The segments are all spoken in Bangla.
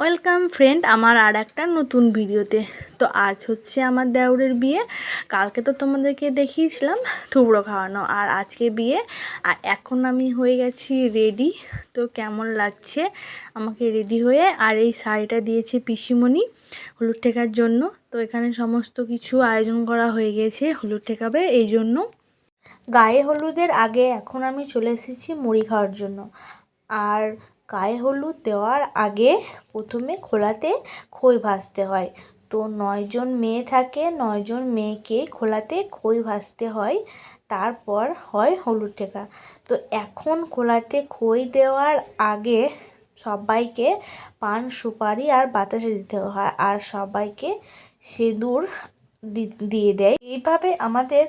ওয়েলকাম ফ্রেন্ড আমার আর একটা নতুন ভিডিওতে। তো আজ হচ্ছে আমার দেওরের বিয়ে। কালকে তো তোমাদেরকে দেখিয়েছিলাম থুবড়ো খাওয়ানো। আর আজকে বিয়ে। আর এখন আমি হয়ে গেছি রেডি তো কেমন লাগছে আমাকে রেডি হয়ে? আর এই শাড়িটা দিয়েছে পিসিমণি হলুদ ঠেকার জন্য। তো এখানে সমস্ত কিছু আয়োজন করা হয়ে গেছে হলুদ ঠেকাবে এই জন্য। গায়ে হলুদের আগে এখন আমি চলে এসেছি মুড়ি খাওয়ার জন্য। আর গায়ে হলুদ দেওয়ার আগে প্রথমে খোলাতে খই ভাজতে হয়। তো নয়জন মেয়ে থাকে নয়জন মেয়েকে খোলাতে খই ভাজতে হয়, তারপর হয় হলুদ ঠেকা। তো এখন খোলাতে খই দেওয়ার আগে সবাইকে পান, সুপারি আর বাতাসে দিতে হয়, আর সবাইকে সিঁদুর দিয়ে দেয়। এইভাবে আমাদের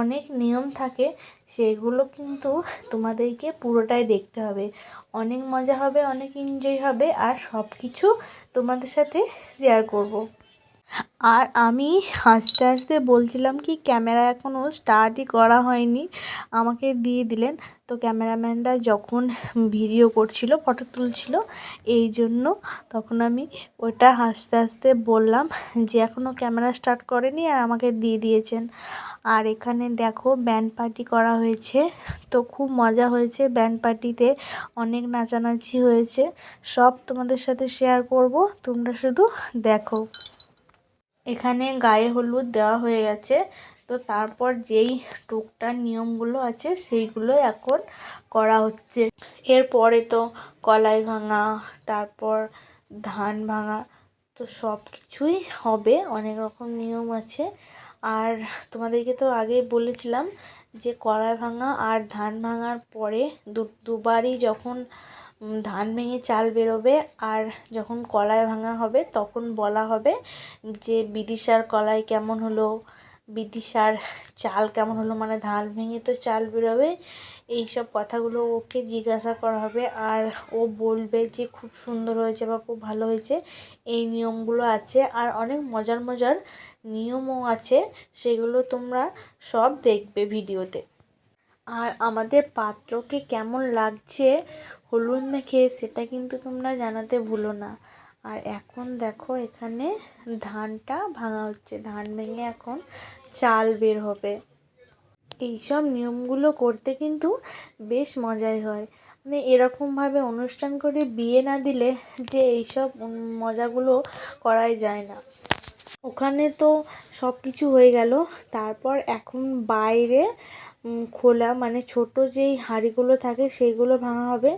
অনেক নিয়ম থাকে, সেগুলো কিন্তু তোমাদেরকে পুরোটাই দেখতে হবে অনেক মজা হবে, অনেক এনজয় হবে, আর সব কিছু তোমাদের সাথে শেয়ার করব। আর আমি হাসতে হাসতে বলছিলাম কি, ক্যামেরা এখনও স্টার্টই করা হয়নি। আমাকে দিয়ে দিলেন। তো ক্যামেরাম্যানরা যখন ভিডিও করছিল, ফটো তুলছিল, এই জন্য তখন আমি ওটা হাসতে হাসতে বললাম যে এখনও ক্যামেরা স্টার্ট করেনি আর আমাকে দিয়ে দিয়েছেন। আর এখানে দেখো ব্যান্ড পার্টি করা হয়েছে। তো খুব মজা হয়েছে ব্যান্ড পার্টিতে অনেক নাচানাচি হয়েছে। সব তোমাদের সাথে শেয়ার করব। তোমরা শুধু দেখো। এখানে গায়ে হলুদ দেওয়া হয়ে গেছে। তো তারপর যেই টুকটাক নিয়মগুলো আছে, সেইগুলো এখন করা হচ্ছে। এরপরে তো কলাই ভাঙা, তারপর ধান ভাঙা, তো সব কিছুই হবে, অনেক রকম নিয়ম আছে। আর তোমাদেরকে তো আগেই বলেছিলাম যে কলাই ভাঙা আর ধান ভাঙার পরে দুবারই যখন ধান ভেঙে চাল বেরোবে আর যখন কলাই ভাঙা হবে তখন বলা হবে যে বিদিশার কলাই কেমন হলো, বিদিশার চাল কেমন হলো মানে ধান ভেঙে তো চাল বেরোবে, এই সব কথাগুলো ওকে জিজ্ঞাসা করা হবে আর ও বলবে যে খুব সুন্দর হয়েছে বা খুব ভালো হয়েছে, এই নিয়মগুলো আছে আর অনেক মজার মজার নিয়মও আছে, সেগুলো তোমরা সব দেখবে ভিডিওতে। আর আমাদের পাত্রকে কেমন লাগছে হলুদ মেখে সেটা কিন্তু তোমরা জানাতে ভুলো না। আর এখন দেখো এখানে ধানটা ভাঙা হচ্ছে, ধান ভেঙে এখন চাল বের হবে। এইসব নিয়মগুলো করতে কিন্তু বেশ মজাই হয়। মানে এরকমভাবে অনুষ্ঠান করে বিয়ে না দিলে যে এইসব মজাগুলো করাই যায় না। ওখানে তো সব কিছু হয়ে গেল। তারপর এখন বাইরে খোলা মানে ছোট যেই হাঁড়িগুলো থাকে সেইগুলো ভাঙা হবে।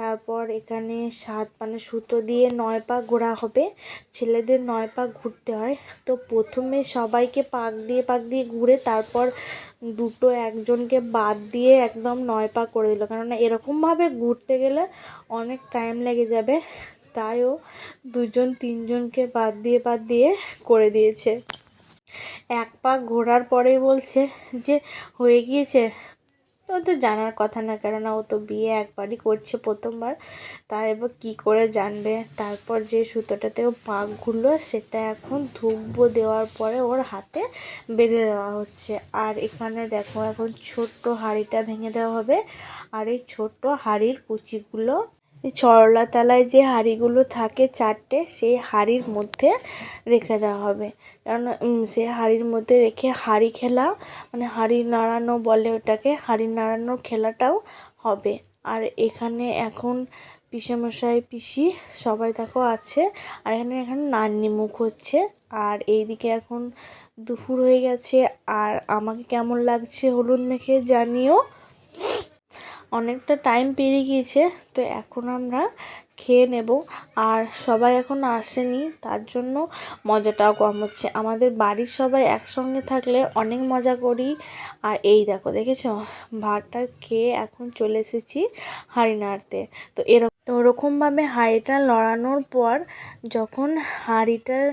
তারপর এখানে সাত মানে সুতো দিয়ে নয় পা ঘোরা হবে। ছেলেদের নয় পা ঘুরতে হয়। তো প্রথমে সবাইকে পাক দিয়ে পাক দিয়ে ঘুরে তারপর দুটো একজনকে বাদ দিয়ে একদম নয় পা করে দিল। কেননা এরকমভাবে ঘুরতে গেলে অনেক টাইম লেগে যাবে। তাইও দুজন তিনজনকে বাদ দিয়ে বাদ দিয়ে করে দিয়েছে। এক পাক ঘোরার পরেই বলছে যে, হয়ে গিয়েছে? ও তো জানার কথা না, কেননা ও তো বিয়ে একবারই করছে প্রথমবার। তাই এবার কী করে জানবে? তারপর যে সুতোটাতে ও পাক ঘুরলো, সেটা এখন ধুব্ব দেওয়ার পরে ওর হাতে বেঁধে দেওয়া হচ্ছে। আর এখানে দেখো, এখন ছোট্ট হাঁড়িটা ভেঙে দেওয়া হবে। আর এই ছোট্ট হাঁড়ির কুচিগুলো এই চরলা তালায় যে হাঁড়িগুলো থাকে চারটে, সেই হাঁড়ির মধ্যে রেখে দেওয়া হবে। কারণ সে হাঁড়ির মধ্যে রেখে হাঁড়ি খেলা মানে হাঁড়ি নাড়ানো বলে ওটাকে, হাঁড়ি নাড়ানোর খেলাটাও হবে। আর এখানে এখন পিসেমশাই, পিসি সবাই দেখো আছে, আর এখানে, এখন নান্নি মুখ হচ্ছে। আর এইদিকে এখন দুপুর হয়ে গেছে, আর আমাকে কেমন লাগছে হলুদ মেখে জানিও। অনেকটা টাইম পেরিয়ে গিয়েছে, তো এখন আমরা খেয়ে নেব। আর সবাই এখন আসেনি, তার জন্য মজাটাও কম হচ্ছে। আমাদের বাড়ির সবাই একসঙ্গে থাকলে অনেক মজা করি। আর এই দেখো, দেখেছ? ভাতটা খেয়ে এখন চলে এসেছি হাঁড়ি নাড়তে তো এরকম ওরকমভাবে হাঁড়িটা লড়ানোর পর যখন হাঁড়িটার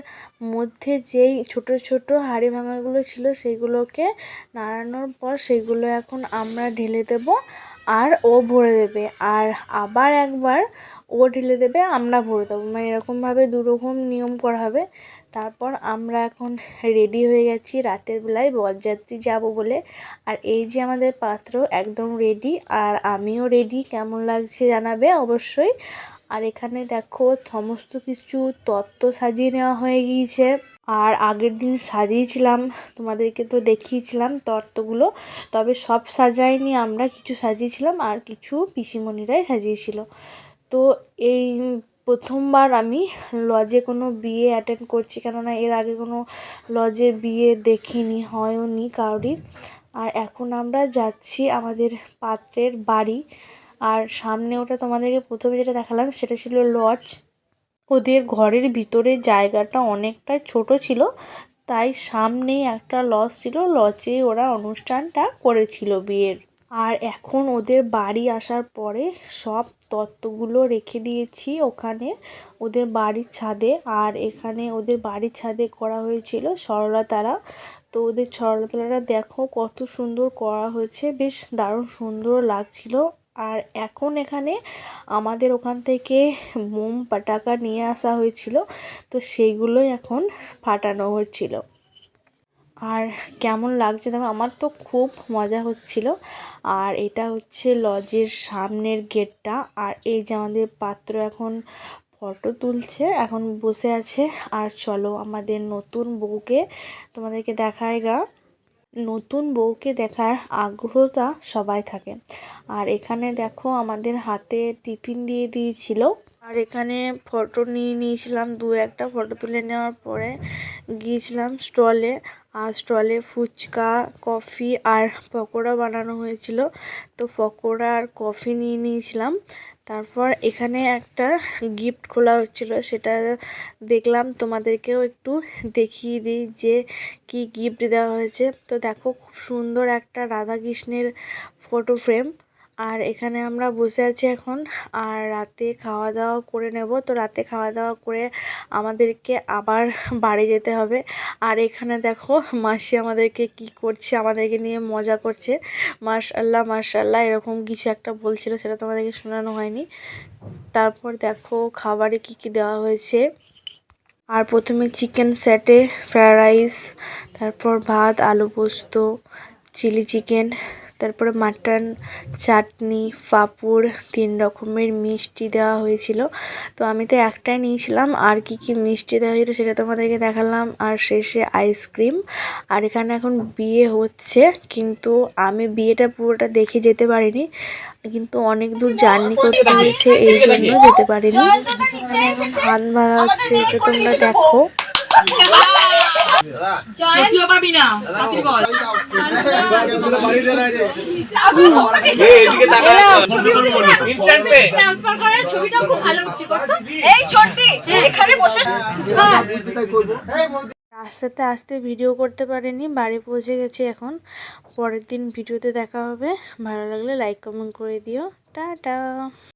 মধ্যে যেই ছোট ছোট হাঁড়ি ভাঙাগুলো ছিল সেগুলোকে নাড়ানোর পর সেগুলো এখন আমরা ঢেলে দেব আর ও ভরে দেবে। আর আবার একবার ও ঢেলে দেবে, আমরা ভরে দেবো। মানে এরকমভাবে দুরকম নিয়ম করা হবে। তারপর আমরা এখন রেডি হয়ে গেছি রাতের বেলায় বরযাত্রী যাব বলে। আর এই যে আমাদের পাত্র একদম রেডি আর আমিও রেডি কেমন লাগছে জানাবে অবশ্যই। আর এখানে দেখো সমস্ত কিছু তত্ত্ব সাজিয়ে নেওয়া হয়ে গিয়েছে। আর আগের দিন সাজিয়েছিলাম, তোমাদেরকে তো দেখিয়েছিলাম তত্ত্বগুলো, তবে সব সাজাইনি, আমরা কিছু সাজিয়েছিলাম আর কিছু পিসিমণিরাই সাজিয়েছিল। তো এই প্রথমবার আমি লজে কোনো বিয়ে অ্যাটেন্ড করছি কেননা এর আগে কোনো লজে বিয়ে দেখিনি, হয়ওনি কারোরই। আর এখন আমরা যাচ্ছি আমাদের পাত্রের বাড়ি। আর সামনে ওটা তোমাদেরকে প্রথমে যেটা দেখালাম সেটা ছিল লজ। ওদের ঘরের ভিতরে জায়গাটা অনেকটাই ছোট ছিল, তাই সামনেই একটা লজ ছিল। লজে ওরা অনুষ্ঠানটা করেছিল বিয়ের। আর এখন ওদের বাড়ি আসার পরে সব তত্ত্বগুলো রেখে দিয়েছি ওখানে ওদের বাড়ির ছাদে। আর এখানে ওদের বাড়ির ছাদে করা হয়েছিল সরলতারা তো ওদের সরলতারা দেখো কত সুন্দর করা হয়েছে, বেশ দারুণ সুন্দর লাগছিল। আর এখন এখানে আমাদের ওখান থেকে মোম পাটাকা নিয়ে আসা হয়েছিল, তো সেইগুলোই এখন ফাটানো হচ্ছিল আর কেমন লাগছে দেখো, আমার তো খুব মজা হচ্ছিল। আর এটা হচ্ছে লজের সামনের গেটটা। আর এই যে আমাদের পাত্র এখন ফটো তুলছে, এখন বসে আছে। আর চলো আমাদের নতুন বউকে তোমাদেরকে দেখায় গা। নতুন বউকে দেখার আগ্রহটা সবাই থাকে। আর এখানে দেখো আমাদের হাতে টিফিন দিয়ে দিয়েছিল। আর এখানে ফটো নিয়ে নিয়েছিলাম, দু একটা ফটো তুলে নেওয়ার পরে গিয়েছিলাম স্টলে। আর স্টলে ফুচকা, কফি আর পকোড়া বানানো হয়েছিল। তো পকোড়া আর কফি নিয়ে নিয়েছিলাম। তারপর এখানে একটা গিফট খোলা হচ্ছিল, সেটা দেখলাম। তোমাদেরকেও একটু দেখিয়ে দিই যে কি গিফট দেওয়া হয়েছে। তো দেখো, খুব সুন্দর একটা রাধাকৃষ্ণের ফটো ফ্রেম। আর এখানে আমরা বসে আছি এখন। আর রাতে খাওয়া দাওয়া করে নেব। তো রাতে খাওয়া দাওয়া করে আমাদেরকে আবার বাড়ি যেতে হবে। আর এখানে দেখো, মাসি আমাদেরকে কি করছে, আমাদেরকে নিয়ে মজা করছে। মাশাল্লাহ মাশাল্লাহ এরকম কিছু একটা বলছিল, সেটা তোমাদেরকে শোনানো হয়নি। তারপর দেখো, খাবারে কি কি দেওয়া হয়েছে? আর প্রথমে চিকেন স্যাটে ফ্রায়েড রাইস, তারপর ভাত, আলু পোস্ত, চিলি চিকেন তারপরে মাটন, চাটনি, পাঁপড়, তিন রকমের মিষ্টি দেওয়া হয়েছিল। তো আমি তো একটাই নিয়েছিলাম। আর কি কি মিষ্টি দেওয়া হয়েছিল সেটা তোমাদেরকে দেখালাম। আর শেষে আইসক্রিম। আর এখানে এখন বিয়ে হচ্ছে, কিন্তু আমি বিয়েটা পুরোটা দেখে যেতে পারিনি। কিন্তু অনেক দূর জার্নি করতে হয়েছে, এই জন্য যেতে পারিনি। এখানে ভাত ভাড়া হচ্ছে, এটা তোমরা দেখো। রাস্তাতে আসতে ভিডিও করতে পারিনি বাড়ি পৌঁছে গেছি এখন। পরের দিন ভিডিওতে দেখা হবে। ভালো লাগলে লাইক কমেন্ট করে দিও। টাটা।